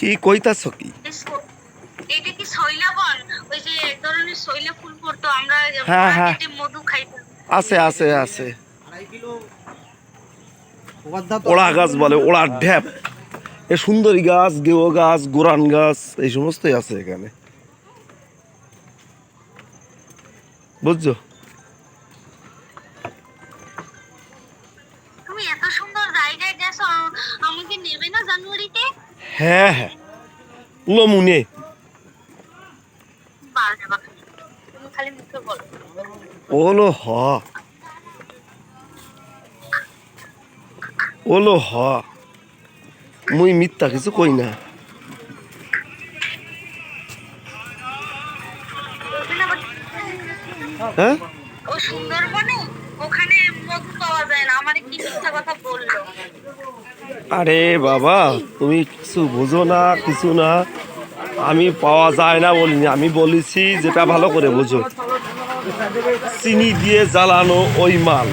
কি কইতাছ কি? এটা কি শৈলাবন ওই যে এক ধরনের শৈলা ফুল পড়তো আমরা হ্যাঁ, হ্যাঁ। মধু খাইতাম। আছে আছে আছে। ওড়া গাছ বলে ওড়া ঢ্যাপ এ সুন্দরী গাছ গেও গাছ গোরান গাছ এই সমস্তই আছে এখানে। বুঝছ? তুমি এত সুন্দর জায়গায় গেছো আমাকে নেবে না হ্যাঁ হ্যাঁ। লমুনে ওলো হ। ওলো হ। মুই মিথ্যা কিছু কই না। হ্যাঁ? ও সুন্দরবনে? ওখানে মধু পাওয়া যায় না। আমার কি মিথ্যা কথা বলল? আরে বাবা, তুমি কিছু বোঝো না, কিছু না। আমি পাওয়া যায় না বলিনি, আমি বলেছি যেটা ভালো করে বুঝো। চিনি দিয়ে জ্বালানো ওই মাল।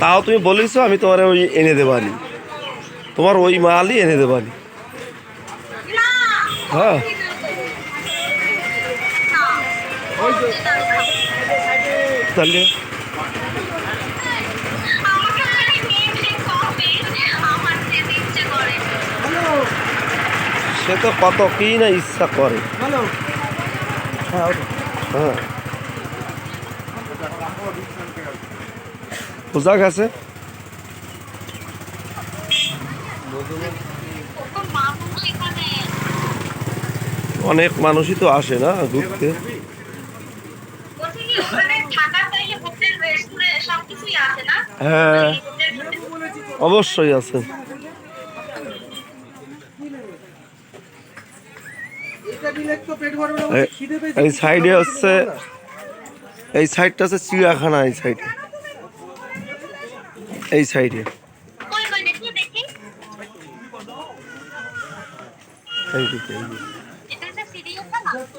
তাও তুমি বলেছ আমি তোমার ওই এনে দেবানি। তোমার ওই মালই এনে দেবানি। হ্যাঁ। তাহলে সে তো কত কি না ইচ্ছা করে। হ্যাঁ কত মানুষ এখানে অনেক মানুষই তো আসে না ঘুরতে। আছে হ্যাঁ অবশ্যই আছে। এই- সাইডে হচ্ছে এই সাইডটা হচ্ছে চিড়িয়াখানা এই সাইডে। এই সাইডে। এইদিকে।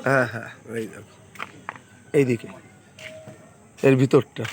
হ্যাঁ হ্যাঁ এই দেখো। এইদিকে। এর ভিতরটা।